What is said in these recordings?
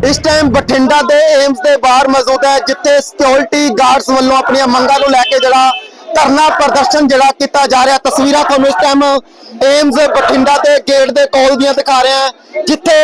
ਇਸ ਟਾਈਮ ਬਠਿੰਡਾ ਦੇ ਏਮਸ ਦੇ ਬਾਹਰ ਮੌਜੂਦ ਹੈ, ਜਿੱਥੇ ਸਿਕਿਉਰਿਟੀ ਗਾਰਡਸ ਵੱਲੋਂ ਆਪਣੀਆਂ ਮੰਗਾਂ ਨੂੰ ਲੈ ਕੇ ਜਿਹੜਾ ਧਰਨਾ ਪ੍ਰਦਰਸ਼ਨ ਜਿਹੜਾ ਕੀਤਾ ਜਾ ਰਿਹਾ ਤਸਵੀਰਾਂ ਤੁਹਾਨੂੰ ਇਸ ਟਾਈਮ ਏਮਸ ਬਠਿੰਡਾ ਦੇ ਗੇਟ ਦੇ ਕੋਲ ਦੀਆਂ ਦਿਖਾ ਰਿਹਾ ਜਿੱਥੇ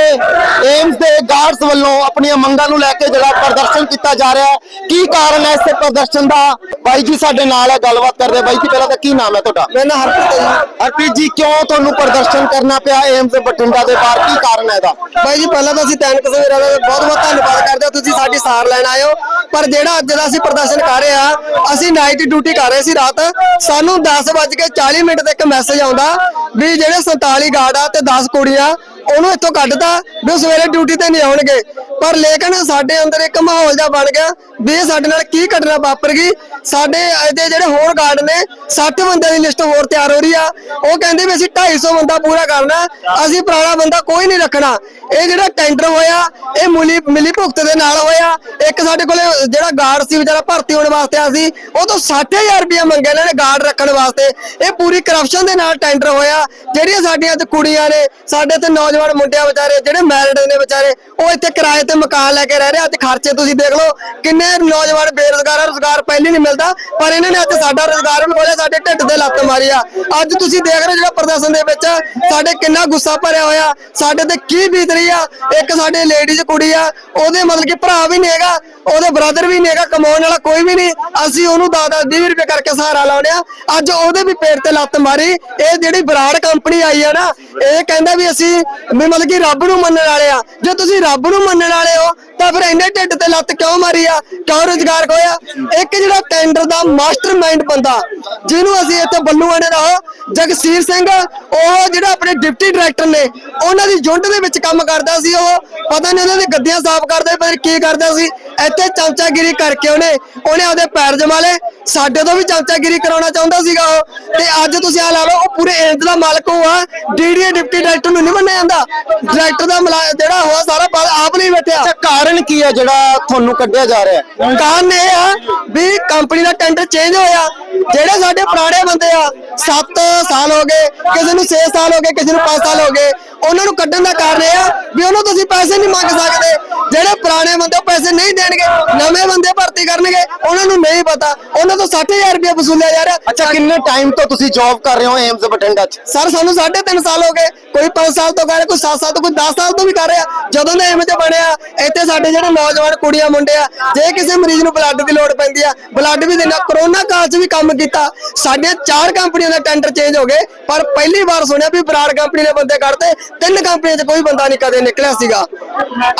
ਏਮਸ ਦੇ ਗਾਰਡਸ ਵੱਲੋਂ ਆਪਣੀਆਂ ਮੰਗਾਂ ਨੂੰ ਲੈ ਕੇ ਜਿਹੜਾ ਪ੍ਰਦਰਸ਼ਨ ਕੀਤਾ ਜਾ ਰਿਹਾ ਕੀ ਕਾਰਨ ਹੈ ਇਸ ਪ੍ਰਦਰਸ਼ਨ ਦਾ? ਬਾਈ ਜੀ ਸਾਡੇ ਨਾਲ ਹੈ ਗੱਲਬਾਤ ਕਰਦੇ। ਬਾਈ ਜੀ ਪਹਿਲਾਂ ਤਾਂ ਕੀ ਨਾਮ ਹੈ ਤੁਹਾਡਾ? ਮੇਰਾ ਨਾਮ ਹਰਪ੍ਰੀਤ ਹੈ ਜੀ। ਹਰਪ੍ਰੀਤ ਜੀ ਕਿਉਂ ਤੁਹਾਨੂੰ ਪ੍ਰਦਰਸ਼ਨ ਕਰਨਾ ਪਿਆ ਏਮਸ ਬਠਿੰਡਾ ਦੇ ਬਾਹਰ? ਕੀ ਕਾਰਨ ਹੈ ਇਹਦਾ? ਬਾਈ ਜੀ ਪਹਿਲਾਂ ਤਾਂ ਅਸੀਂ ਤੈਨ ਕਸੂਰਾਂ ਦਾ ਬਹੁਤ ਬਹੁਤ ਧੰਨਵਾਦ ਕਰਦੇ ਹਾਂ। ਤੁਸੀਂ ਸਾਡੀ ਸਾਰ ਲੈਣ ਆਏ ਹੋ। ਪਰ ਜਿਹੜਾ ਅੱਜ ਦਾ ਅਸੀਂ ਪ੍ਰਦਰਸ਼ਨ ਕਰ ਰਹੇ ਆ ਅਸੀਂ ਨਾਈਟ ਡਿਊਟੀ ਕਰ ਰਹੇ ਸੀ ਰਾਤ ਸਾਨੂੰ 10:40 ਮਿੰਟ ਤੇ ਇੱਕ ਮੈਸੇਜ ਆਉਂਦਾ ਵੀ ਜਿਹੜੇ 47 ਗਾਰਡ ਆ ਤੇ 10 ਕੁੜੀਆਂ, ਉਹਨੂੰ ਇੱਥੋਂ ਕੱਢਤਾ ਵੀ ਉਹ ਸਵੇਰੇ ਡਿਊਟੀ ਤੇ ਨਹੀਂ ਆਉਣਗੇ। ਪਰ ਲੇਕਿਨ ਸਾਡੇ ਅੰਦਰ ਇੱਕ ਮਾਹੌਲ ਜਿਹਾ ਬਣ ਗਿਆ ਵੀ ਇਹ ਸਾਡੇ ਨਾਲ ਕੀ ਘਟਨਾ ਵਾਪਰ ਗਈ। ਸਾਡੇ ਇਹਦੇ ਜਿਹੜੇ ਹੋਰ ਗਾਰਡ ਨੇ 60 ਬੰਦਿਆਂ ਦੀ ਲਿਸਟ ਹੋਰ ਤਿਆਰ ਹੋ ਰਹੀ ਆ। ਉਹ ਕਹਿੰਦੇ ਵੀ ਅਸੀਂ 250 ਬੰਦਾ ਪੂਰਾ ਕਰਨਾ, ਅਸੀਂ ਪੁਰਾਣਾ ਬੰਦਾ ਕੋਈ ਨਹੀਂ ਰੱਖਣਾ। ਇਹ ਜਿਹੜਾ ਟੈਂਡਰ ਹੋਇਆ, ਇਹ ਮਿਲੀ ਮਿਲੀ ਭੁਗਤ ਦੇ ਨਾਲ ਹੋਇਆ। ਇੱਕ ਸਾਡੇ ਕੋਲੇ ਜਿਹੜਾ ਗਾਰਡ ਸੀ, ਵਿਚਾਰਾ ਭਰਤੀ ਹੋਣ ਵਾਸਤੇ ਆ ਸੀ, ਉਹ ਤੋਂ 60000 ਰੁਪਏ ਮੰਗੇ ਇਹਨਾਂ ਨੇ ਗਾਰਡ ਰੱਖਣ ਵਾਸਤੇ। ਇਹ ਪੂਰੀ ਕਰਪਸ਼ਨ ਦੇ ਨਾਲ ਟੈਂਡਰ ਹੋਇਆ। ਜਿਹੜੀਆਂ ਸਾਡੀਆਂ ਤੇ ਕੁੜੀਆਂ ਨੇ, ਸਾਡੇ ਤੇ ਨੌਜਵਾਨ ਮੁੰਡਿਆਂ ਵਿਚਾਰੇ, ਜਿਹੜੇ ਮੈਰਿਡ ਨੇ ਵਿਚਾਰੇ, ਉਹ ਇੱਥੇ ਕਿਰਾਏ ਤੇ ਮਕਾਨ ਲੈ ਕੇ ਰਹਿ ਰਹੇ ਅੱਜ ਖਰਚੇ ਤੁਸੀਂ ਦੇਖ ਲਓ ਕਿੰਨੇ ਨੌਜਵਾਨ ਬੇਰੁਜ਼ਗਾਰ ਆ, ਰੁਜ਼ਗਾਰ ਪਹਿਲੇ ਨਹੀਂ ਮਿਲਦਾ, ਪਰ ਇਹਨਾਂ ਨੇ ਅੱਜ ਸਾਡਾ ਰੁਜ਼ਗਾਰ ਖੋਲਿਆ ਸਾਡੇ ਢਿੱਡ ਤੇ ਲੱਤ ਮਾਰੀ ਆ। ਅੱਜ ਤੁਸੀਂ ਦੇਖ ਰਹੇ ਹੋ ਜਿਹੜਾ ਪ੍ਰਦਰਸ਼ਨ ਦੇ ਵਿੱਚ ਸਾਡੇ ਕਿੰਨਾ ਗੁੱਸਾ ਭਰਿਆ ਹੋਇਆ, ਸਾਡੇ ਤੇ ਕੀ ਬੀਤ ਰਹੀ ਆ। ਇੱਕ ਸਾਡੇ ਲੇਡੀਜ਼ ਕੁੜੀ ਆ, ਉਹਦੇ ਮਤਲਬ ਕਿ ਭਰਾ ਵੀ ਨਹੀਂ ਉਹਦੇ ਬ੍ਰਦਰ ਵੀ ਨਹੀਂ ਕਮਾਉਣ ਵਾਲਾ ਕੋਈ ਵੀ ਨਹੀਂ ਅਸੀਂ ਉਹਨੂੰ 10 20 ਰੁਪਏ ਕਰਕੇ ਸਹਾਰਾ ਲਾਉਂਦੇ ਆ। ਅੱਜ ਉਹਦੇ ਵੀ ਪੇਟ ਤੇ ਲੱਤ ਮਾਰੀ, ਇਹ ਜਿਹੜੀ ਬਰਾੜ ਕੰਪਨੀ ਆਈ ਆ ਨਾ, ਇਹ ਕਹਿੰਦਾ ਵੀ ਅਸੀਂ ਵੀ ਮਤਲਬ ਕਿ ਰੱਬ ਨੂੰ ਮੰਨਣ ਵਾਲੇ ਆ। ਜੇ ਤੁਸੀਂ ਰੱਬ ਨੂੰ ਮੰਨਣ ਵਾਲੇ ਹੋ ਤਾਂ ਫਿਰ ਇੰਨੇ ਢਿੱਡ ਤੇ ਲੱਤ ਕਿਉਂ ਮਾਰੀ ਆ? ਕਿਉਂ ਰੁਜ਼ਗਾਰ ਖੋਇਆ ਇੱਕ ਜਿਹੜਾ ਟੈਂਡਰ ਦਾ ਮਾਸਟਰਮਾਈਂਡ ਬੰਦਾ ਜਿਹਨੂੰ ਅਸੀਂ ਇੱਥੇ ਬੱਲੂਆਣੇ ਦਾ ਉਹ ਜਗਸੀਰ ਸਿੰਘ ਉਹ ਜਿਹੜਾ ਆਪਣੇ ਡਿਪਟੀ ਡਾਇਰੈਕਟਰ ਨੇ ਉਹਨਾਂ ਦੀ ਯੂਨਿਟ ਦੇ ਵਿੱਚ ਕੰਮ ਕਰਦਾ ਸੀ ਉਹ ਪਤਾ ਨਹੀਂ ਉਹਨਾਂ ਦੀ ਗੱਦੀਆਂ ਸਾਫ਼ ਕਰਦਾ ਸੀ, ਕੀ ਕਰਦਾ ਸੀ। ਇੱਥੇ ਚਮਚਾਗਿਰੀ ਕਰਕੇ ਉਹਨੇ ਉਹਨੇ ਆਪਦੇ ਪੈਰ ਜਮਾ ਲਏ। ਸਾਡੇ ਤੋਂ ਵੀ ਚਮਚਾਗਿਰੀ ਕਰਾਉਣਾ ਚਾਹੁੰਦਾ ਸੀਗਾ ਉਹ। ਤੇ ਅੱਜ ਤੁਸੀਂ ਆ ਲਾ ਲਓ ਉਹ ਪੂਰੇ ਏਜ ਦਾ ਮਾਲਕ ਉਹ ਆ। ਡੀਡੀ ਡਿਪਟੀ ਡਾਇਰੈਕਟਰ ਨੂੰ ਨਹੀਂ ਮੰਨਿਆ ਜਾਂਦਾ। ਡਾਇਰੈਕਟਰ ਦਾ ਜਿਹੜਾ ਹੋਆ ਸਾਰਾ ਪਦ ਆਪ ਨਹੀਂ ਬੈਠਿਆ। ਅੱਛਾ ਕਾਰਨ ਕੀ ਹੈ ਜਿਹੜਾ ਤੁਹਾਨੂੰ ਕੱਢਿਆ ਜਾ ਰਿਹਾ? ਹੈ ਕਾਰਨ ਇਹ ਆ ਵੀ ਕੰਪਨੀ ਦਾ ਟੈਂਡਰ ਚੇਂਜ ਹੋਇਆ। ਜਿਹੜੇ ਸਾਡੇ ਪੁਰਾਣੇ ਬੰਦੇ ਆ 7 ਸਾਲ ਹੋ ਗਏ ਕਿਸੇ ਨੂੰ 6 ਸਾਲ ਹੋ ਗਏ ਕਿਸੇ ਨੂੰ 5 ਸਾਲ ਹੋ ਗਏ ਉਹਨਾਂ ਨੂੰ ਕੱਢਣ ਦਾ ਕਾਰਨ ਇਹ ਆ ਵੀ ਉਹਨਾਂ ਤੋਂ ਅਸੀਂ ਪੈਸੇ ਨਹੀਂ ਮੰਗ ਸਕਦੇ। ਜਿਹੜੇ ਪੁਰਾਣੇ ਬੰਦੇ ਪੈਸੇ ਨਹੀਂ ਦੇਣਗੇ ਨਵੇਂ ਬੰਦੇ ਭਰਤੀ ਕਰਨਗੇ ਉਹਨਾਂ ਨੂੰ ਨਹੀਂ ਪਤਾ। ਉਹਨਾਂ ਤੋਂ 60000 ਰੁਪਏ ਵਸੂਲਿਆ ਜਾ ਰਿਹਾ। ਅੱਛਾ ਕਿੰਨੇ ਟਾਈਮ ਤੋਂ ਤੁਸੀਂ ਜੌਬ ਕਰ ਰਹੇ ਹੋ ਏਮਸ ਬਠਿੰਡਾ 'ਚ? ਸਰ ਸਾਨੂੰ 3.5 ਸਾਲ ਹੋ ਗਏ। ਕੋਈ 5 ਸਾਲ ਤੋਂ ਕਰ ਰਿਹਾ ਕੋਈ 7 ਸਾਲ ਤੋਂ ਕੋਈ 10 ਸਾਲ ਤੋਂ ਵੀ ਕਰ ਰਿਹਾ। ਜਦੋਂ ਦਾ ਤੇ ਬਣਿਆ ਇੱਥੇ ਸਾਡੇ ਜਿਹੜੇ ਨੌਜਵਾਨ ਕੁੜੀਆਂ ਮੁੰਡੇ ਆ ਜੇ ਕਿਸੇ ਮਰੀਜ਼ ਨੂੰ ਬਲੱਡ ਦੀ ਲੋੜ ਪੈਂਦੀ ਆ ਬਲੱਡ ਵੀ ਦੇਣਾ। ਕਰੋਨਾ ਕਾਲ 'ਚ ਵੀ ਕੰਮ ਕੀਤਾ। ਸਾਡੀਆਂ ਚਾਰ ਕੰਪਨੀਆਂ ਦਾ ਟੈਂਡਰ ਚੇਂਜ ਹੋ ਗਏ। ਪਰ ਪਹਿਲੀ ਵਾਰ ਸੁਣਿਆ ਵੀ ਬਰਾੜ ਕੰਪਨੀ ਨੇ ਬੰਦੇ ਕੱਢਤੇ। ਤਿੰਨ ਕੰਪਨੀਆਂ 'ਚ ਕੋਈ ਬੰਦਾ ਨਹੀਂ ਕਦੇ ਨਿਕਲਿਆ ਸੀਗਾ।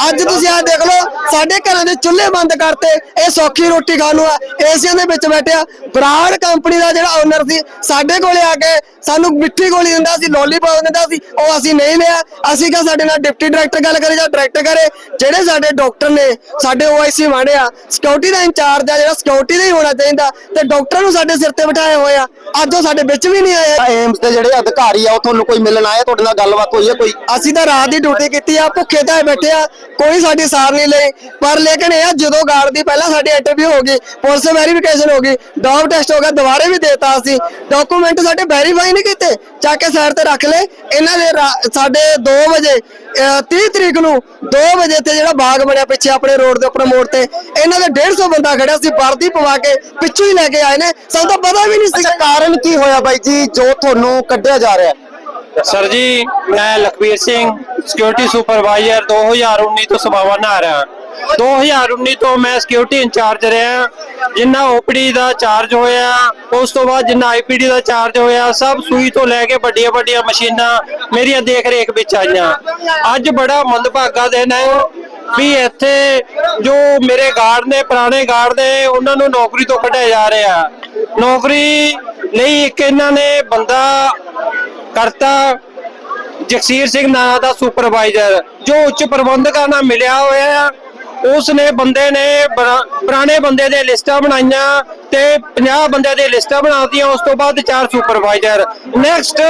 ਅੱਜ ਤੁਸੀਂ ਆ ਦੇਖ ਲਓ ਸਾਡੇ ਘਰਾਂ ਦੇ ਚੁੱਲ੍ਹੇ ਬੰਦ ਕਰਤੇ ਇਹ ਸੌਖੀ ਰੋਟੀ ਖਾਣ ਨੂੰ ਆ। ਏਸੀਆਂ ਦੇ ਵਿੱਚ ਬੈਠਿਆ ਬਰਾੜ ਕੰਪਨੀ ਦਾ ਜਿਹੜਾ ਓਨਰ ਸੀ ਸਾਡੇ ਕੋਲੇ ਆ ਕੇ ਸਾਨੂੰ ਮਿੱਠੀ ਗੋਲੀ ਦਿੰਦਾ ਸੀ ਲੋਲੀਪੌਪ ਦਿੰਦਾ ਸੀ ਉਹ ਅਸੀਂ ਨਹੀਂ ਲਿਆ। ਅਸੀਂ ਕਿਹਾ ਸਾਡੇ ਨਾਲ ਡਿਪਟੀ ਡਾਇਰੈਕਟਰ ਗੱਲ ਕਰੇ ਜਾਂ ਡਾਇਰੈਕਟਰ ਕਰੇ ਜਿਹੜੇ ਸਾਡੇ ਡਾਕਟਰ ਨੇ ਸਾਡੇ ਓਆਈਸੀ ਵਾਂਡੇ ਆ ਸਿਕਿਉਰਿਟੀ ਦਾ ਇੰਚਾਰਜ ਆ ਜਿਹੜਾ ਸਿਕਿਉਰਿਟੀ ਦਾ ਹੀ ਹੋਣਾ ਚਾਹੀਦਾ ਤੇ ਡਾਕਟਰ ਨੂੰ ਸਾਡੇ ਸਿਰ ਤੇ ਬਿਠਾਏ ਹੋਏ ਆ। ਅੱਜ ਉਹ ਸਾਡੇ ਵਿੱਚ ਵੀ ਨਹੀਂ ਆਏ। ਏਮਸ ਦੇ ਜਿਹੜੇ ਅਧਿਕਾਰੀ ਆ ਉਹ ਤੁਹਾਨੂੰ ਕੋਈ ਮਿਲਣ ਆਇਆ ਤੁਹਾਡੇ ਨਾਲ ਗੱਲਬਾਤ ਹੋਈ ਹੈ ਕੋਈ? ਅਸੀਂ ਤਾਂ ਰਾਤ ਦੀ ਡਿਊਟੀ ਕੀਤੀ ਆ ਭੁੱਖੇ ਤਾਂ ਬੈਠੇ ਆ ਕੋਈ ਸਾਡੀ ਸਾਰ ਨਹੀਂ ਲਈ। ਪਰ ਲੇਕਿਨ ਇਹ ਜਦੋਂ ਗਾਰਡ ਦੀ ਪਹਿਲਾਂ ਸਾਡੀ ਇੰਟਰਵਿਊ ਹੋ ਗਈ, ਪੁਲਿਸ ਵੈਰੀਫਿਕੇਸ਼ਨ ਹੋ ਗਈ ਡੌਗ ਟੈਸਟ ਹੋ ਗਿਆ, ਦੁਬਾਰੇ ਵੀ ਦੇਤਾ ਅਸੀਂ ਡਾਕੂਮੈਂਟ ਸਾਡੇ ਵੈਰੀਫਾਈ ਨਹੀਂ ਕੀਤੇ। ਚੱਕ ਕੇ ਸਾਈਡ ਤੇ ਰੱਖ ਲਏ। ਇਹਨਾਂ ਦੇ ਸਾਡੇ 2 ਵਜੇ, ਅਹ 30 ਤਰੀਕ ਨੂੰ 2 ਵਜੇ ਤੇ ਜਿਹੜਾ ਬਾਗ ਬਣਿਆ ਪਿੱਛੇ ਆਪਣੇ ਰੋਡ ਦੇ ਉੱਪਰ ਮੋੜ ਤੇ, ਇਹਨਾਂ ਦੇ 150 ਬੰਦਾ ਖੜਿਆ ਸੀ, ਵਰਦੀ ਪਵਾ ਕੇ ਪਿੱਛੋਂ ਹੀ ਲੈ ਕੇ ਆਏ ਨੇ। ਸਾਨੂੰ ਤਾਂ ਪਤਾ ਵੀ ਨਹੀਂ ਸੀ। ਕਾਰਨ ਕੀ ਹੋਇਆ ਬਾਈ ਜੀ, ਜੋ ਤੁਹਾਨੂੰ ਕੱਢਿਆ ਜਾ ਰਿਹਾ? ਹੈ ਸਰ ਜੀ, ਮੈਂ ਲਖਵੀਰ ਸਿੰਘ ਸਿਕਿਉਰਿਟੀ ਸੁਪਰਵਾਈਜ਼ਰ 2019 ਤੋਂ ਸੇਵਾਵਾਂ ਨਿਭਾ ਰਿਹਾ। 2019 ਤੋਂ ਮੈਂ ਸਿਕਿਉਰਿਟੀ ਇੰਚਾਰਜ ਰਿਹਾ। ਜਿੰਨਾ ਓਪੀਡੀ ਦਾ ਚਾਰਜ ਹੋਇਆ, ਉਸ ਤੋਂ ਬਾਅਦ ਜਿੰਨਾ ਆਈਪੀਡੀ ਦਾ ਚਾਰਜ ਹੋਇਆ, ਸਭ ਸੂਈ ਤੋਂ ਲੈ ਕੇ ਵੱਡੀਆਂ ਵੱਡੀਆਂ ਮਸ਼ੀਨਾਂ ਮੇਰੀਆਂ ਦੇਖ ਰੇਖ ਵਿੱਚ ਆਈਆਂ। ਅੱਜ ਬੜਾ ਮੰਦਭਾਗਾ ਦਿਨ ਹੈ ਵੀ ਇੱਥੇ ਜੋ ਮੇਰੇ ਗਾਰਡ ਨੇ, ਪੁਰਾਣੇ ਗਾਰਡ ਨੇ, ਉਹਨਾਂ ਨੂੰ ਨੌਕਰੀ ਤੋਂ ਕੱਢਿਆ ਜਾ ਰਿਹਾ। ਨੌਕਰੀ ਲਈ ਇੱਕ ਇਹਨਾਂ ਨੇ ਬੰਦਾ ਕਰਤਾ। ਜਗਸੀਰ ਸਿੰਘ ਨਾਂ ਦਾ ਸੁਪਰਵਾਈਜ਼ਰ ਜੋ ਉੱਚ ਪ੍ਰਬੰਧਕਾਂ ਨਾਲ ਮਿਲਿਆ ਹੋਇਆ ਆ ਉਸ ਨੇ ਬੰਦੇ ਨੇ ਪੁਰਾਣੇ ਬੰਦੇ ਦੇ ਲਿਸਟਾਂ ਬਣਾਈਆਂ ਤੇ 50 ਬੰਦੇ ਦੀ ਲਿਸਟਾਂ ਬਣਾਤੀਆਂ, ਉਸ ਤੋਂ ਬਾਅਦ ਚਾਰ ਸੁਪਰਵਾਈਜ਼ਰ ਨੈਕਸਟ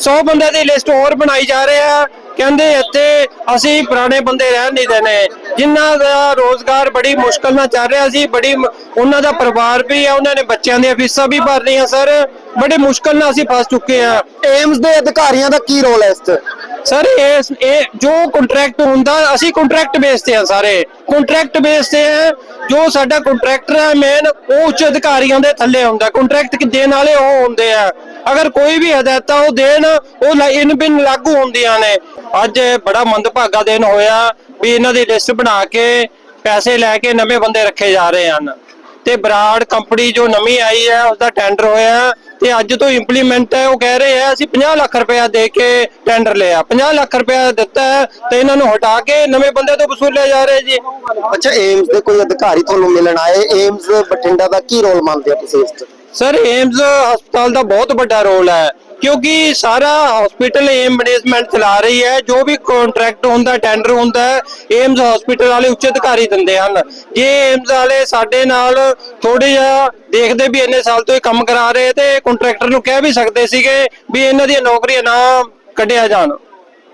100 ਬੰਦੇ ਦੀ ਲਿਸਟ ਹੋਰ ਬਣਾਈ ਜਾ ਰਹੇ ਆ। ਕਹਿੰਦੇ ਇੱਥੇ ਅਸੀਂ ਪੁਰਾਣੇ ਬੰਦੇ ਰਹਿਣ ਨਹੀਂ ਦੇਣੇ। ਜਿਨ੍ਹਾਂ ਦਾ ਰੋਜ਼ਗਾਰ ਬੜੀ ਮੁਸ਼ਕਲ ਨਾਲ ਚੱਲ ਰਿਹਾ ਸੀ, ਬੜੀ ਉਹਨਾਂ ਦਾ ਪਰਿਵਾਰ ਵੀ ਆ, ਉਹਨਾਂ ਨੇ ਬੱਚਿਆਂ ਦੀਆਂ ਫੀਸਾਂ ਵੀ ਭਰ ਰਹੀਆਂ ਸਰ। ਬੜੇ ਮੁਸ਼ਕਲ ਨਾਲ ਅਸੀਂ ਫਸ ਚੁੱਕੇ ਆ ਏਮਸ ਦੇ ਅਧਿਕਾਰੀਆਂ ਦਾ ਕੀ ਰੋਲ ਹੈ ਇਸ 'ਚ? ਸਰ ਇਹ ਇਹ ਜੋ ਕੰਟਰੈਕਟ ਹੁੰਦਾ, ਅਸੀਂ ਕੰਟਰੈਕਟ ਬੇਸ ਤੇ ਆ ਸਾਰੇ। ਕੰਟਰੈਕਟ ਬੇਸ ਤੇ ਆ ਜੋ ਸਾਡਾ ਕੰਟਰੈਕਟਰ ਹੈ ਮੇਨ ਉਹ ਉੱਚ ਅਧਿਕਾਰੀਆਂ ਦੇ ਥੱਲੇ ਹੁੰਦਾ। ਕੰਟਰੈਕਟ ਦੇਣ ਵਾਲੇ ਉਹ ਹੁੰਦੇ ਆ। ਅਗਰ ਕੋਈ ਵੀ ਹਦਾਇਤਾਂ ਉਹ ਦੇਣ, ਉਹ ਇਨ ਬਿਨ ਲਾਗੂ ਹੁੰਦੀਆਂ ਨੇ। ਅੱਜ ਬੜਾ ਮੰਦਭਾਗਾ ਦਿਨ ਹੋਇਆ ਵੀ ਇਹਨਾਂ ਦੀ ਲਿਸਟ ਬਣਾ ਕੇ ਪੈਸੇ ਲੈ ਕੇ ਨਵੇਂ ਬੰਦੇ ਰੱਖੇ ਜਾ ਰਹੇ ਹਨ। ਤੇ ਬਰਾੜ ਕੰਪਨੀ ਜੋ ਨਵੀਂ ਆਈ ਹੈ ਉਹਦਾ ਟੈਂਡਰ ਹੋਇਆ। ਤੇ ਅੱਜ ਤੋਂ ਇੰਪਲੀਮੈਂਟ ਹੈ ਉਹ ਕਹਿ ਰਹੇ ਆ ਅਸੀਂ 50 ਲੱਖ ਰੁਪਇਆ ਦੇ ਕੇ ਟੈਂਡਰ ਲਿਆ। 50 ਲੱਖ ਰੁਪਇਆ ਦਿੱਤਾ ਹੈ ਤੇ ਇਹਨਾਂ ਨੂੰ ਹਟਾ ਕੇ ਨਵੇਂ ਬੰਦੇ ਤੋਂ ਵਸੂਲਿਆ ਜਾ ਰਿਹਾ ਜੀ। ਅੱਛਾ ਏਮਸ ਦੇ ਕੋਈ ਅਧਿਕਾਰੀ ਤੁਹਾਨੂੰ ਮਿਲਣ ਆਏ? ਏਮਸ ਬਠਿੰਡਾ ਦਾ ਕੀ ਰੋਲ ਮੰਨਦੇ ਹੋ ਤੁਸੀਂ ਇਸ 'ਚ? ਸਰ ਏਮਜ਼ ਹਸਪਤਾਲ ਦਾ ਬਹੁਤ ਵੱਡਾ ਰੋਲ ਹੈ। ਕਿਉਂਕਿ ਸਾਰਾ ਹਸਪੀਟਲ ਏਮ ਮੈਨੇਜਮੈਂਟ ਚਲਾ ਰਹੀ ਹੈ, ਜੋ ਵੀ ਕੰਟਰੈਕਟ ਹੁੰਦਾ ਟੈਂਡਰ ਹੁੰਦਾ ਹੈ ਏਮਜ਼ ਹਸਪੀਟਲ ਵਾਲੇ ਉੱਚ ਅਧਿਕਾਰੀ ਦਿੰਦੇ ਹਨ। ਜੇ ਏਮਜ਼ ਵਾਲੇ ਸਾਡੇ ਨਾਲ ਥੋੜੇ ਜਿਹਾ ਦੇਖਦੇ ਵੀ ਇੰਨੇ ਸਾਲ ਤੋਂ ਇਹ ਕੰਮ ਕਰਾ ਰਹੇ ਤੇ ਕੰਟਰੈਕਟਰ ਨੂੰ ਕਹਿ ਵੀ ਸਕਦੇ ਸੀਗੇ ਵੀ ਇਹਨਾਂ ਦੀਆਂ ਨੌਕਰੀਆਂ ਨਾ ਕੱਢਿਆ ਜਾਣ।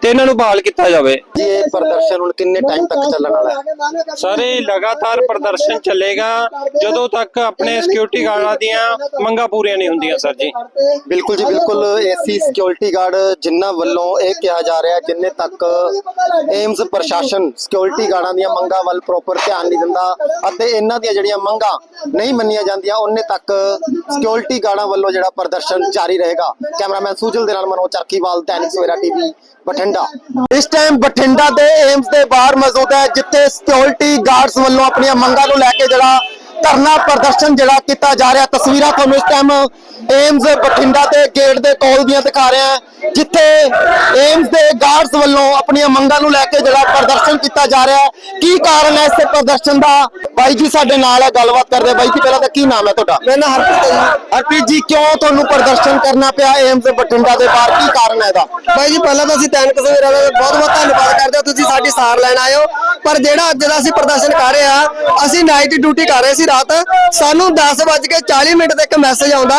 ਤੇ ਇਹਨਾਂ ਨੂੰ ਬਹਾਲ ਕੀਤਾ ਜਾਵੇ। ਜੀ ਇਹ ਪ੍ਰਦਰਸ਼ਨ ਹੁਣ ਕਿੰਨੇ ਟਾਈਮ ਤੱਕ ਚੱਲਣ ਵਾਲਾ ਹੈ? ਸਰ ਇਹ ਲਗਾਤਾਰ ਪ੍ਰਦਰਸ਼ਨ ਚੱਲੇਗਾ। ਜਦੋਂ ਤੱਕ ਆਪਣੇ ਸਿਕਿਉਰਿਟੀ ਗਾਰਡਾਂ ਦੀਆਂ ਮੰਗਾਂ ਪੂਰੀਆਂ ਨਹੀਂ ਹੁੰਦੀਆਂ ਸਰ ਜੀ। ਬਿਲਕੁਲ ਜੀ ਬਿਲਕੁਲ ਏਸੀ ਸਿਕਿਉਰਿਟੀ ਗਾਰਡ ਜਿਨ੍ਹਾਂ ਵੱਲੋਂ ਇਹ ਕਿਹਾ ਜਾ ਰਿਹਾ ਜਿੰਨੇ ਤੱਕ ਏਮਸ ਪ੍ਰਸ਼ਾਸਨ ਸਿਕਿਉਰਿਟੀ ਗਾਰਡਾਂ ਦੀਆਂ ਮੰਗਾਂ ਵੱਲ ਪ੍ਰੋਪਰ ਧਿਆਨ ਨਹੀਂ ਦਿੰਦਾ ਅਤੇ ਇਹਨਾਂ ਦੀਆਂ ਜਿਹੜੀਆਂ ਮੰਗਾਂ ਨਹੀਂ ਮੰਨੀਆਂ ਜਾਂਦੀਆਂ ਉਹਨੇ ਤੱਕ ਸਿਕਿਉਰਿਟੀ ਗਾਰਡਾਂ ਵੱਲੋਂ ਜਿਹੜਾ ਪ੍ਰਦਰਸ਼ਨ ਜਾਰੀ ਰਹੇਗਾ। ਕੈਮਰਾਮੈਨ ਸੂਜਲ ਦੇ ਨਾਲ ਮਨੋਜ ਚਰਖੀਵਾਲ ਦੈਨਿਕ ਸਵੇਰਾ ਟੀਵੀ ਬਠਿੰਡਾ। ਇਸ ਟਾਈਮ ਬਠਿੰਡਾ ਦੇ ਏਮਸ ਦੇ ਬਾਹਰ ਮੌਜੂਦ ਹੈ, ਜਿੱਥੇ ਸਿਕਿਉਰਿਟੀ ਗਾਰਡਸ ਵੱਲੋਂ ਆਪਣੀਆਂ ਮੰਗਾਂ ਨੂੰ ਲੈ ਕੇ ਜਿਹੜਾ ਧਰਨਾ ਪ੍ਰਦਰਸ਼ਨ ਜਿਹੜਾ ਕੀਤਾ ਜਾ ਰਿਹਾ ਤਸਵੀਰਾਂ ਤੁਹਾਨੂੰ ਇਸ ਟਾਈਮ ਏਮਸ ਬਠਿੰਡਾ ਦੇ ਗੇਟ ਦੇ ਕੋਲ ਦੀਆਂ ਦਿਖਾ ਰਿਹਾ ਜਿੱਥੇ ਏਮਸ ਦੇ ਗਾਰਡਸ ਵੱਲੋਂ ਆਪਣੀਆਂ ਮੰਗਾਂ ਨੂੰ ਲੈ ਕੇ ਜਿਹੜਾ ਪ੍ਰਦਰਸ਼ਨ ਕੀਤਾ ਜਾ ਰਿਹਾ ਕੀ ਕਾਰਨ ਹੈ ਇਸ ਪ੍ਰਦਰਸ਼ਨ ਦਾ? ਬਾਈ ਜੀ ਸਾਡੇ ਨਾਲ ਹੈ ਗੱਲਬਾਤ ਕਰਦੇ। ਬਾਈ ਜੀ ਪਹਿਲਾਂ ਤਾਂ ਕੀ ਨਾਮ ਹੈ ਤੁਹਾਡਾ? ਮੇਰਾ ਨਾਮ ਹਰਪ੍ਰੀਤ ਹੈ। ਹਰਪ੍ਰੀਤ ਜੀ ਕਿਉਂ ਤੁਹਾਨੂੰ ਪ੍ਰਦਰਸ਼ਨ ਕਰਨਾ ਪਿਆ ਏਮਸ ਬਠਿੰਡਾ ਦੇ ਬਾਹਰ? ਕੀ ਕਾਰਨ ਹੈ ਇਹਦਾ? ਬਾਈ ਜੀ ਪਹਿਲਾਂ ਤਾਂ ਅਸੀਂ ਤੈਨਕ ਸਵੇਰਾ ਦਾ ਬਹੁਤ ਬਹੁਤ ਧੰਨਵਾਦ ਕਰਦੇ ਹਾਂ। ਤੁਸੀਂ ਸਾਡੀ ਸਾਰ ਲੈਣ ਆਏ ਹੋ। ਪਰ ਜਿਹੜਾ ਅੱਜ ਦਾ ਅਸੀਂ ਪ੍ਰਦਰਸ਼ਨ ਕਰ ਰਹੇ ਆ ਅਸੀਂ ਨਾਈਟ ਡਿਊਟੀ ਕਰ ਰਹੇ ਸੀ ਰਾਤ ਸਾਨੂੰ 10:40 ਮਿੰਟ ਤੱਕ ਮੈਸੇਜ ਆਉਂਦਾ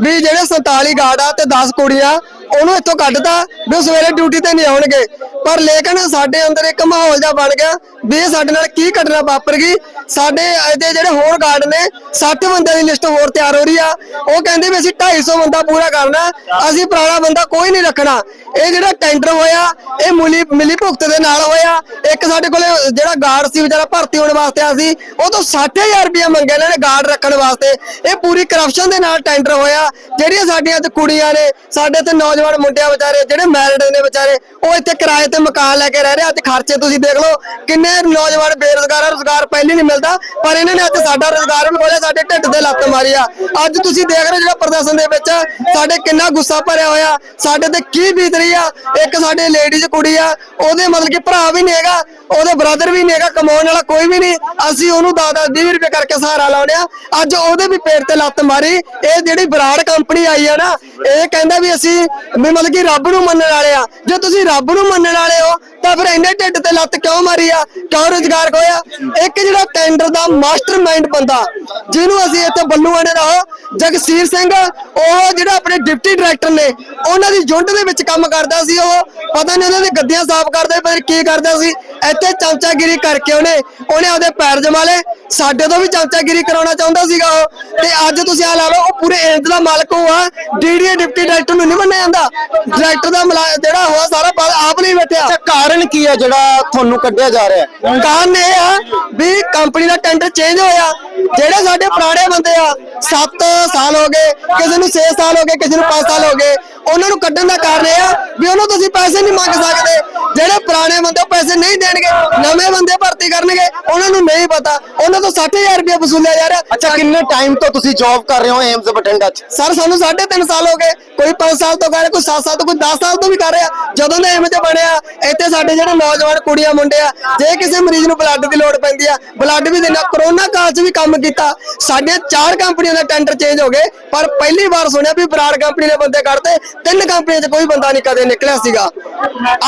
ਵੀ ਜਿਹੜੇ 47 ਗਾਰਡ ਆ ਤੇ 10 ਕੁੜੀਆਂ ਉਹਨੂੰ ਇੱਥੋਂ ਕੱਢਤਾ ਵੀ ਉਹ ਸਵੇਰੇ ਡਿਊਟੀ ਤੇ ਨਹੀਂ ਆਉਣਗੇ। ਪਰ ਲੇਕਿਨ ਸਾਡੇ ਅੰਦਰ ਇੱਕ ਮਾਹੌਲ ਜਿਹਾ ਬਣ ਗਿਆ ਵੀ ਇਹ ਸਾਡੇ ਨਾਲ ਕੀ ਘਟਨਾ ਵਾਪਰ ਗਈ। ਸਾਡੇ ਇਹਦੇ ਜਿਹੜੇ ਹੋਰ ਗਾਰਡ ਨੇ 60 ਬੰਦਿਆਂ ਦੀ ਲਿਸਟ ਹੋਰ ਤਿਆਰ ਹੋ ਰਹੀ ਆ। ਉਹ ਕਹਿੰਦੇ ਵੀ ਅਸੀਂ 250 ਬੰਦਾ ਪੂਰਾ ਕਰਨਾ, ਅਸੀਂ ਪੁਰਾਣਾ ਬੰਦਾ ਕੋਈ ਨਹੀਂ ਰੱਖਣਾ। ਇਹ ਜਿਹੜਾ ਟੈਂਡਰ ਹੋਇਆ, ਇਹ ਮਿਲੀ ਮਿਲੀ ਭੁਗਤ ਦੇ ਨਾਲ ਹੋਇਆ। ਇੱਕ ਸਾਡੇ ਕੋਲੇ ਜਿਹੜਾ ਗਾਰਡ ਸੀ, ਵਿਚਾਰਾ ਭਰਤੀ ਹੋਣ ਵਾਸਤੇ ਆ ਸੀ, ਉਹ ਤੋਂ 60000 ਰੁਪਏ ਮੰਗੇ ਇਹਨਾਂ ਨੇ ਗਾਰਡ ਰੱਖਣ ਵਾਸਤੇ। ਇਹ ਪੂਰੀ ਕਰਪਸ਼ਨ ਦੇ ਨਾਲ ਟੈਂਡਰ ਹੋਇਆ। ਜਿਹੜੀਆਂ ਸਾਡੀਆਂ ਤੇ ਕੁੜੀਆਂ ਨੇ, ਸਾਡੇ ਤੇ ਨੌਜਵਾਨ ਮੁੰਡਿਆਂ ਵਿਚਾਰੇ, ਜਿਹੜੇ ਮੈਰਿਡ ਨੇ ਵਿਚਾਰੇ, ਉਹ ਇੱਥੇ ਕਿਰਾਏ ਤੇ ਮਕਾਨ ਲੈ ਕੇ ਰਹਿ ਰਹੇ ਅੱਜ ਖਰਚੇ ਤੁਸੀਂ ਦੇਖ ਲਓ, ਕਿੰਨੇ ਨੌਜਵਾਨ ਬੇਰੁਜ਼ਗਾਰ ਆ, ਰੁਜ਼ਗਾਰ ਪਹਿਲੇ ਨਹੀਂ ਮਿਲਦਾ, ਪਰ ਇਹਨਾਂ ਨੇ ਅੱਜ ਸਾਡਾ ਰੁਜ਼ਗਾਰ ਵੀ ਖੋਲਿਆ ਸਾਡੇ ਢਿੱਡ ਤੇ ਲੱਤ ਮਾਰੀ ਆ। ਅੱਜ ਤੁਸੀਂ ਦੇਖ ਰਹੇ ਹੋ ਜਿਹੜਾ ਪ੍ਰਦਰਸ਼ਨ ਦੇ ਵਿੱਚ ਸਾਡੇ ਕਿੰਨਾ ਗੁੱਸਾ ਭਰਿਆ ਹੋਇਆ, ਸਾਡੇ ਤੇ ਕੀ ਬੀਤ ਰਹੀ ਆ। ਇੱਕ ਸਾਡੇ ਲੇਡੀਜ਼ ਕੁੜੀ ਆ, ਉਹਦੇ ਮਤਲਬ ਕਿ ਭਰਾ ਵੀ ਨਹੀਂ ਹੈਗਾ, ਉਹਦੇ ਬ੍ਰਦਰ ਵੀ ਨਹੀਂ ਕਮਾਉਣ ਵਾਲਾ ਕੋਈ ਵੀ ਨਹੀਂ ਅਸੀਂ ਉਹਨੂੰ 10 20 ਰੁਪਏ ਕਰਕੇ ਸਹਾਰਾ ਲਾਉਣੇ ਆ। ਅੱਜ ਉਹਦੇ ਵੀ ਪੇਟ ਤੇ ਲੱਤ ਮਾਰੀ। ਇਹ ਜਿਹੜੀ ਬਰਾੜ ਕੰਪਨੀ ਆਈ ਆ ਨਾ, ਇਹ ਕਹਿੰਦਾ ਵੀ ਅਸੀਂ ਵੀ ਮਤਲਬ ਕਿ ਰੱਬ ਨੂੰ ਮੰਨਣ ਵਾਲੇ ਆ। ਜੇ ਤੁਸੀਂ ਰੱਬ ਨੂੰ ਮੰਨਣ ਵਾਲੇ ਹੋ ਤਾਂ ਫਿਰ ਇੰਨੇ ਢਿੱਡ ਤੇ ਲੱਤ ਕਿਉਂ ਮਾਰੀ ਆ? ਕਿਉਂ ਰੁਜ਼ਗਾਰ ਖੋਇਆ ਇੱਕ ਜਿਹੜਾ ਟੈਂਡਰ ਦਾ ਮਾਸਟਰਮਾਈਂਡ ਬੰਦਾ ਜਿਹਨੂੰ ਅਸੀਂ ਇੱਥੇ ਬੱਲੂਆਣੇ ਦਾ ਜਗਸੀਰ ਸਿੰਘ ਉਹ ਜਿਹੜਾ ਆਪਣੇ ਡਿਪਟੀ ਡਾਇਰੈਕਟਰ ਨੇ ਉਹਨਾਂ ਦੀ ਯੂਨਿਟ ਦੇ ਵਿੱਚ ਕੰਮ ਕਰਦਾ ਸੀ ਉਹ। ਪਤਾ ਨਹੀਂ ਉਹਨਾਂ ਦੀ ਗੱਦੀਆਂ ਸਾਫ਼ ਕਰਦਾ ਸੀ, ਕੀ ਕਰਦਾ ਸੀ। ਇੱਥੇ ਚਮਚਾਗਿਰੀ ਕਰਕੇ ਉਹਨੇ ਉਹਨੇ ਆਪਦੇ ਪੈਰ ਜਮਾ ਲਏ। ਸਾਡੇ ਤੋਂ ਵੀ ਚਮਚਾਗਿਰੀ ਕਰਾਉਣਾ ਚਾਹੁੰਦਾ ਸੀਗਾ ਉਹ। ਤੇ ਅੱਜ ਤੁਸੀਂ ਆ ਲਾ ਲਓ ਉਹ ਪੂਰੇ ਏਜ ਦਾ ਮਾਲਕ ਉਹ ਆ। ਡੀਡੀਏ ਡਿਪਟੀ ਡਾਇਰੈਕਟਰ ਨੂੰ ਨਹੀਂ ਮੰਨਿਆ ਜਾਂਦਾ। ਡਾਇਰੈਕਟਰ ਦਾ ਜਿਹੜਾ ਹੋਆ ਸਾਰਾ ਆਪ ਨਹੀਂ ਬੈਠਿਆ। ਘਰ ਕਾਰਨ ਕੀ ਹੈ ਜਿਹੜਾ ਤੁਹਾਨੂੰ ਕੱਢਿਆ ਜਾ ਰਿਹਾ? ਹੈ ਕਾਰਨ ਇਹ ਆ ਵੀ ਕੰਪਨੀ ਦਾ ਟੈਂਡਰ ਚੇਂਜ ਹੋਇਆ। ਜਿਹੜੇ ਸਾਡੇ ਪੁਰਾਣੇ ਬੰਦੇ ਆ 7 ਸਾਲ ਹੋ ਗਏ ਕਿਸੇ ਨੂੰ 6 ਸਾਲ ਹੋ ਗਏ ਕਿਸੇ ਨੂੰ 5 ਸਾਲ ਹੋ ਗਏ ਉਹਨਾਂ ਨੂੰ ਕੱਢਣ ਦਾ ਕਾਰਨ ਇਹ ਆ ਵੀ ਉਹਨਾਂ ਤੋਂ ਅਸੀਂ ਪੈਸੇ ਨਹੀਂ ਮੰਗ ਸਕਦੇ। ਜਿਹੜੇ ਪੁਰਾਣੇ ਬੰਦੇ ਪੈਸੇ ਨਹੀਂ ਦੇਣਗੇ ਨਵੇਂ ਬੰਦੇ ਭਰਤੀ ਕਰਨਗੇ ਉਹਨਾਂ ਨੂੰ ਨਹੀਂ ਪਤਾ। ਉਹਨਾਂ ਤੋਂ 60000 ਰੁਪਏ ਵਸੂਲਿਆ ਜਾ ਰਿਹਾ। ਅੱਛਾ ਕਿੰਨੇ ਟਾਈਮ ਤੋਂ ਤੁਸੀਂ ਜੌਬ ਕਰ ਰਹੇ ਹੋ ਏਮਸ ਬਠਿੰਡਾ 'ਚ? ਸਰ ਸਾਨੂੰ 3.5 ਸਾਲ ਹੋ ਗਏ। ਕੋਈ 5 ਸਾਲ ਤੋਂ ਕਰ ਰਿਹਾ ਕੋਈ 7 ਸਾਲ ਤੋਂ ਕੋਈ 10 ਸਾਲ ਤੋਂ ਵੀ ਕਰ ਰਿਹਾ। ਜਦੋਂ ਦਾ ਚ ਬਣਿਆ ਇੱਥੇ ਸਾਡੇ ਸਾਡੇ ਜਿਹੜੇ ਨੌਜਵਾਨ ਕੁੜੀਆਂ ਮੁੰਡੇ ਆ, ਜੇ ਕਿਸੇ ਮਰੀਜ਼ ਨੂੰ ਬਲੱਡ ਦੀ ਲੋੜ ਪੈਂਦੀ ਆ ਬਲੱਡ ਵੀ ਦੇਣਾ। ਕਰੋਨਾ ਕਾਲ 'ਚ ਵੀ ਕੰਮ ਕੀਤਾ। ਸਾਡੀਆਂ ਚਾਰ ਕੰਪਨੀਆਂ ਦਾ ਟੈਂਡਰ ਚੇਂਜ ਹੋ ਗਏ, ਪਰ ਪਹਿਲੀ ਵਾਰ ਸੁਣਿਆ ਵੀ ਬਰਾੜ ਕੰਪਨੀ ਨੇ ਬੰਦੇ ਕੱਢਤੇ। ਤਿੰਨ ਕੰਪਨੀਆਂ 'ਚ ਕੋਈ ਬੰਦਾ ਨਹੀਂ ਕਦੇ ਨਿਕਲਿਆ ਸੀਗਾ।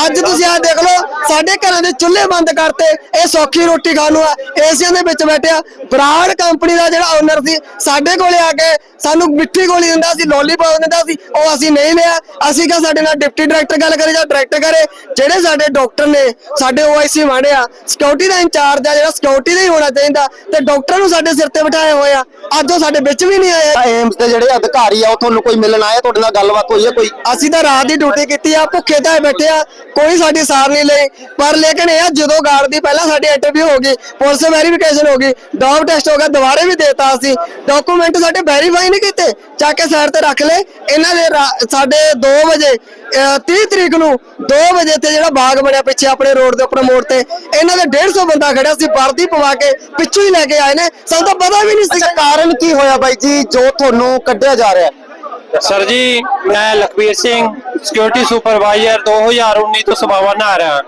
ਅੱਜ ਤੁਸੀਂ ਆ ਦੇਖ ਲਓ ਸਾਡੇ ਘਰਾਂ ਦੇ ਚੁੱਲ੍ਹੇ ਬੰਦ ਕਰਤੇ ਇਹ ਸੌਖੀ ਰੋਟੀ ਖਾਣ ਨੂੰ ਆ। ਏਸੀਆਂ ਦੇ ਵਿੱਚ ਬੈਠਿਆ ਬਰਾੜ ਕੰਪਨੀ ਦਾ ਜਿਹੜਾ ਓਨਰ ਸੀ ਸਾਡੇ ਕੋਲੇ ਆ ਕੇ ਸਾਨੂੰ ਮਿੱਠੀ ਗੋਲੀ ਦਿੰਦਾ ਸੀ ਲੋਲੀਪੌਪ ਦਿੰਦਾ ਸੀ ਉਹ ਅਸੀਂ ਨਹੀਂ ਲਿਆ। ਅਸੀਂ ਕਿਹਾ ਸਾਡੇ ਨਾਲ ਡਿਪਟੀ ਡਾਇਰੈਕਟਰ ਗੱਲ ਕਰੇ ਜਾਂ ਡਾਇਰੈਕਟਰ ਕਰੇ। ਜਿਹੜੇ ਸਾਡੇ ਡਾਕਟਰ ਨੇ ਸਾਡੇ ਓਆਈਸੀ ਵਾਂਡੇ ਆ ਸਿਕਿਉਰਿਟੀ ਦਾ ਇੰਚਾਰਜ ਆ ਜਿਹੜਾ ਸਿਕਿਉਰਿਟੀ ਦਾ ਹੀ ਹੋਣਾ ਚਾਹੀਦਾ ਤੇ ਡਾਕਟਰ ਨੂੰ ਸਾਡੇ ਸਿਰ ਤੇ ਬਿਠਾਏ ਹੋਏ ਆ। ਅੱਜ ਉਹ ਸਾਡੇ ਵਿੱਚ ਵੀ ਨਹੀਂ ਆਏ। ਏਮਸ ਦੇ ਜਿਹੜੇ ਅਧਿਕਾਰੀ ਆ ਉਹ ਤੁਹਾਨੂੰ ਕੋਈ ਮਿਲਣ ਆਇਆ ਤੁਹਾਡੇ ਨਾਲ ਗੱਲਬਾਤ ਹੋਈ ਹੈ ਕੋਈ? ਅਸੀਂ ਤਾਂ ਰਾਤ ਦੀ ਡਿਊਟੀ ਕੀਤੀ ਆ ਭੁੱਖੇ ਤਾਂ ਬੈਠੇ ਬੈਠੇ ਕੋਈ ਸਾਡੀ ਸਾਰ ਨਹੀਂ ਲਈ। ਪਰ ਲੇਕਿਨ ਇਹ ਆ, ਜਦੋਂ ਗਾਰਡ ਦੀ ਪਹਿਲਾਂ ਸਾਡੀ ਇੰਟਰਵਿਊ ਹੋ ਗਈ, ਪੁਲਿਸ ਵੈਰੀਫਿਕੇਸ਼ਨ ਹੋ ਗਈ ਡੌਗ ਟੈਸਟ ਹੋ ਗਿਆ, ਦੁਬਾਰੇ ਵੀ ਦੇਤਾ ਅਸੀਂ। ਡਾਕੂਮੈਂਟ ਸਾਡੇ ਵੈਰੀਫਾਈ ਨਹੀਂ ਕੀਤੇ, ਚੱਕ ਕੇ ਸਾਈਡ ਤੇ ਰੱਖ ਲਏ। ਇਹਨਾਂ ਦੇ ਰਾ- ਸਾਡੇ 2 ਵਜੇ, ਅਹ 30 ਤਰੀਕ ਨੂੰ 2 ਵਜੇ ਤੇ ਜਿਹੜਾ ਬਾਗ ਬਣਿਆ ਪਿੱਛੇ ਆਪਣੇ ਰੋਡ ਦੇ ਉੱਪਰ ਮੋੜ ਤੇ, ਇਹਨਾਂ ਦੇ 150 ਬੰਦਾ ਖੜਿਆ ਸੀ, ਵਰਦੀ ਪਵਾ ਕੇ ਪਿੱਛੋਂ ਹੀ ਲੈ ਕੇ ਆਏ ਨੇ। ਸਾਨੂੰ ਤਾਂ ਪਤਾ ਵੀ ਨਹੀਂ ਸੀ ਕਾਰਨ ਕੀ ਹੋਇਆ ਬਾਈ ਜੀ, ਜੋ ਤੁਹਾਨੂੰ ਕੱਢਿਆ ਜਾ ਰਿਹਾ? ਹੈ ਸਰ ਜੀ, ਮੈਂ ਲਖਵੀਰ ਸਿੰਘ ਸਿਕਿਉਰਿਟੀ ਸੁਪਰਵਾਈਜ਼ਰ 2019 ਤੋਂ ਸੇਵਾਵਾਂ ਆ ਰਿਹਾ।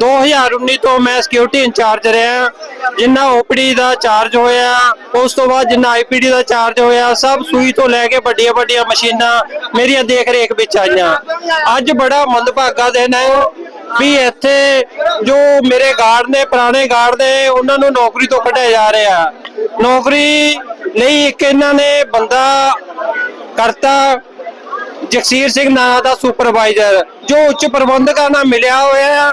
2019 ਤੋਂ ਮੈਂ ਸਿਕਿਉਰਿਟੀ ਇੰਚਾਰਜ ਰਿਹਾ। ਜਿੰਨਾ ਓਪੀਡੀ ਦਾ ਚਾਰਜ ਹੋਇਆ, ਉਸ ਤੋਂ ਬਾਅਦ ਜਿੰਨਾ ਆਈਪੀਡੀ ਦਾ ਚਾਰਜ ਹੋਇਆ, ਸਭ ਸੂਈ ਤੋਂ ਲੈ ਕੇ ਵੱਡੀਆਂ ਵੱਡੀਆਂ ਮਸ਼ੀਨਾਂ ਮੇਰੀਆਂ ਦੇਖ ਰੇਖ ਵਿੱਚ ਆਈਆਂ। ਅੱਜ ਬੜਾ ਮੰਦਭਾਗਾ ਦਿਨ ਹੈ ਵੀ ਇੱਥੇ ਜੋ ਮੇਰੇ ਗਾਰਡ ਨੇ, ਪੁਰਾਣੇ ਗਾਰਡ ਨੇ, ਉਹਨਾਂ ਨੂੰ ਨੌਕਰੀ ਤੋਂ ਕੱਢਿਆ ਜਾ ਰਿਹਾ। ਨੌਕਰੀ ਲਈ ਇੱਕ ਇਹਨਾਂ ਨੇ ਬੰਦਾ ਕਰਤਾ। ਜਗਸੀਰ ਸਿੰਘ ਨਾਂ ਦਾ ਸੁਪਰਵਾਈਜ਼ਰ ਜੋ ਉੱਚ ਪ੍ਰਬੰਧਕਾਂ ਨਾਲ ਮਿਲਿਆ ਹੋਇਆ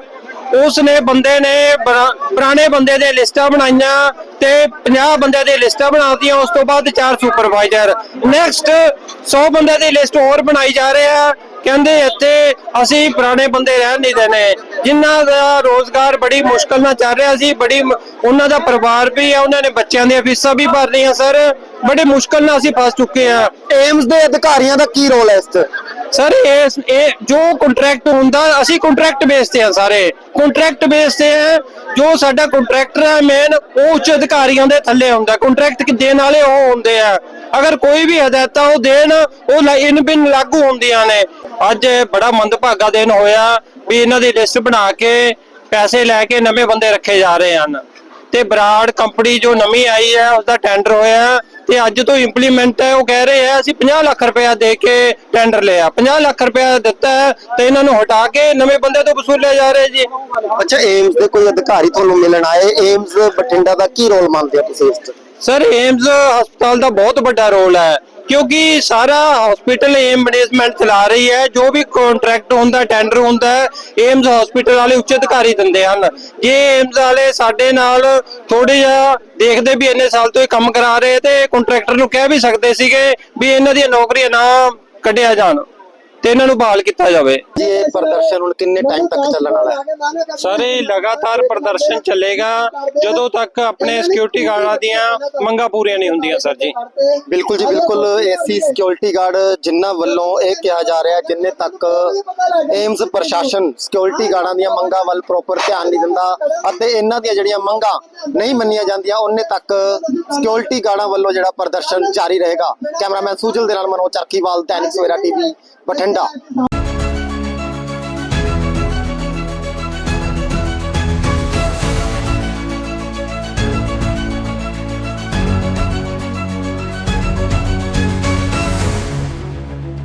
ਉਸ ਨੇ ਬੰਦੇ ਨੇ ਪੁਰਾਣੇ ਬੰਦੇ ਦੇ ਲਿਸਟਾਂ ਬਣਾਈਆਂ ਤੇ 50 ਬੰਦੇ ਦੀ ਲਿਸਟਾਂ ਬਣਾਤੀਆਂ, ਉਸ ਤੋਂ ਬਾਅਦ ਚਾਰ ਸੁਪਰਵਾਈਜ਼ਰ ਨੈਕਸਟ 100 ਬੰਦੇ ਦੀ ਲਿਸਟ ਹੋਰ ਬਣਾਈ ਜਾ ਰਹੇ ਆ। ਕਹਿੰਦੇ ਇੱਥੇ ਅਸੀਂ ਪੁਰਾਣੇ ਬੰਦੇ ਰਹਿਣ ਨਹੀਂ ਦੇਣੇ। ਜਿਨ੍ਹਾਂ ਦਾ ਰੋਜ਼ਗਾਰ ਬੜੀ ਮੁਸ਼ਕਲ ਨਾਲ ਚੱਲ ਰਿਹਾ ਸੀ, ਬੜੀ ਉਹਨਾਂ ਦਾ ਪਰਿਵਾਰ ਵੀ ਹੈ ਉਹਨਾਂ ਨੇ ਬੱਚਿਆਂ ਦੀਆਂ ਫੀਸਾਂ ਵੀ ਭਰਨੀਆਂ, ਸਰ। ਬੜੇ ਮੁਸ਼ਕਲ ਨਾਲ ਅਸੀਂ ਫਸ ਚੁੱਕੇ ਆ ਏਮਸ ਦੇ ਅਧਿਕਾਰੀਆਂ ਦਾ ਕੀ ਰੋਲ ਹੈ ਇਸ 'ਚ? ਸਰ ਇਸ ਇਹ ਜੋ ਕੰਟਰੈਕਟ ਹੁੰਦਾ, ਅਸੀਂ ਕੰਟਰੈਕਟ ਬੇਸ ਤੇ ਆ ਸਾਰੇ। ਕੰਟਰੈਕਟ ਬੇਸ ਤੇ ਆ ਜੋ ਸਾਡਾ ਕੰਟਰੈਕਟਰ ਹੈ ਮੇਨ ਉਹ ਉੱਚ ਅਧਿਕਾਰੀਆਂ ਦੇ ਥੱਲੇ ਹੁੰਦਾ। ਕੰਟਰੈਕਟ ਦੇਣ ਵਾਲੇ ਉਹ ਹੁੰਦੇ ਆ। ਅਗਰ ਕੋਈ ਵੀ ਹਦਾਇਤਾਂ ਉਹ ਦੇਣ, ਉਹ ਇਨ ਬਿਨ ਲਾਗੂ ਹੁੰਦੀਆਂ ਨੇ। ਅੱਜ ਬੜਾ ਮੰਦਭਾਗਾ ਦਿਨ ਹੋਇਆ ਵੀ ਇਹਨਾਂ ਦੀ ਲਿਸਟ ਬਣਾ ਕੇ ਪੈਸੇ ਲੈ ਕੇ ਨਵੇਂ ਬੰਦੇ ਰੱਖੇ ਜਾ ਰਹੇ ਹਨ। ਤੇ ਬਰਾੜ ਕੰਪਨੀ ਜੋ ਨਵੀਂ ਆਈ ਹੈ ਉਸ ਦਾ ਟੈਂਡਰ ਹੋਇਆ। ਤੇ ਅੱਜ ਤੋਂ ਇੰਪਲੀਮੈਂਟ ਹੈ, ਉਹ ਕਹਿ ਰਹੇ ਆ ਅਸੀਂ 50 ਲੱਖ ਰੁਪਇਆ ਦੇ ਕੇ ਟੈਂਡਰ ਲਿਆ। 50 ਲੱਖ ਰੁਪਇਆ ਦਿੱਤਾ ਹੈ ਤੇ ਇਹਨਾਂ ਨੂੰ ਹਟਾ ਕੇ ਨਵੇਂ ਬੰਦੇ ਤੋਂ ਵਸੂਲਿਆ ਜਾ ਰਿਹਾ ਜੀ। ਅੱਛਾ ਏਮਸ ਦੇ ਕੋਈ ਅਧਿਕਾਰੀ ਤੁਹਾਨੂੰ ਮਿਲਣ ਆਏ? ਏਮਸ ਬਠਿੰਡਾ ਦਾ ਕੀ ਰੋਲ ਮੰਨਦੇ ਆ ਤੁਸੀਂ ਇਸ 'ਚ? ਸਰ, ਏਮਜ਼ ਹਸਪਤਾਲ ਦਾ ਬਹੁਤ ਵੱਡਾ ਰੋਲ ਹੈ, ਕਿਉਂਕਿ ਸਾਰਾ ਹਸਪੀਟਲ ਏਮ ਮੈਨੇਜਮੈਂਟ ਚਲਾ ਰਹੀ ਹੈ, ਜੋ ਵੀ ਕੰਟਰੈਕਟ ਹੁੰਦਾ ਟੈਂਡਰ ਹੁੰਦਾ, ਏਮਜ਼ ਹਸਪੀਟਲ ਵਾਲੇ ਉੱਚ ਅਧਿਕਾਰੀ ਦਿੰਦੇ ਹਨ। ਜੇ ਏਮਜ਼ ਵਾਲੇ ਸਾਡੇ ਨਾਲ ਥੋੜੇ ਜਿਹਾ ਦੇਖਦੇ ਵੀ ਇੰਨੇ ਸਾਲ ਤੋਂ ਇਹ ਕੰਮ ਕਰਾ ਰਹੇ ਤੇ ਕੰਟਰੈਕਟਰ ਨੂੰ ਕਹਿ ਵੀ ਸਕਦੇ ਸੀਗੇ ਵੀ ਇਹਨਾਂ ਦੀਆਂ ਨੌਕਰੀਆਂ ਨਾ ਕੱਢਿਆ ਜਾਣ। ਤੇ ਇਹਨਾਂ ਨੂੰ ਬਹਾਲ ਕੀਤਾ ਜਾਵੇ। ਜੀ ਇਹ ਪ੍ਰਦਰਸ਼ਨ ਹੁਣ ਕਿੰਨੇ ਟਾਈਮ ਤੱਕ ਚੱਲਣ ਵਾਲਾ ਹੈ? ਸਰ ਇਹ ਲਗਾਤਾਰ ਪ੍ਰਦਰਸ਼ਨ ਚੱਲੇਗਾ। ਜਦੋਂ ਤੱਕ ਆਪਣੇ ਸਿਕਿਉਰਿਟੀ ਗਾਰਡਾਂ ਦੀਆਂ ਮੰਗਾਂ ਪੂਰੀਆਂ ਨਹੀਂ ਹੁੰਦੀਆਂ ਸਰ ਜੀ। ਬਿਲਕੁਲ ਜੀ ਬਿਲਕੁਲ ਏਸੀ ਸਿਕਿਉਰਿਟੀ ਗਾਰਡ ਜਿਨ੍ਹਾਂ ਵੱਲੋਂ ਇਹ ਕਿਹਾ ਜਾ ਰਿਹਾ ਜਿੰਨੇ ਤੱਕ ਏਮਸ ਪ੍ਰਸ਼ਾਸਨ ਸਿਕਿਉਰਿਟੀ ਗਾਰਡਾਂ ਦੀਆਂ ਮੰਗਾਂ ਵੱਲ ਪ੍ਰੋਪਰ ਧਿਆਨ ਨਹੀਂ ਦਿੰਦਾ ਅਤੇ ਇਹਨਾਂ ਦੀਆਂ ਜਿਹੜੀਆਂ ਮੰਗਾਂ ਨਹੀਂ ਮੰਨੀਆਂ ਜਾਂਦੀਆਂ ਉਹਨੇ ਤੱਕ ਸਿਕਿਉਰਿਟੀ ਗਾਰਡਾਂ ਵੱਲੋਂ ਜਿਹੜਾ ਪ੍ਰਦਰਸ਼ਨ ਜਾਰੀ ਰਹੇਗਾ। ਕੈਮਰਾਮੈਨ ਸੂਜਲ ਦੇ ਨਾਲ ਮਨੋਜ ਚਰਖੀਵਾਲ ਦੈਨਿਕ ਸਵੇਰਾ ਟੀਵੀ ਬਠਿੰਡਾ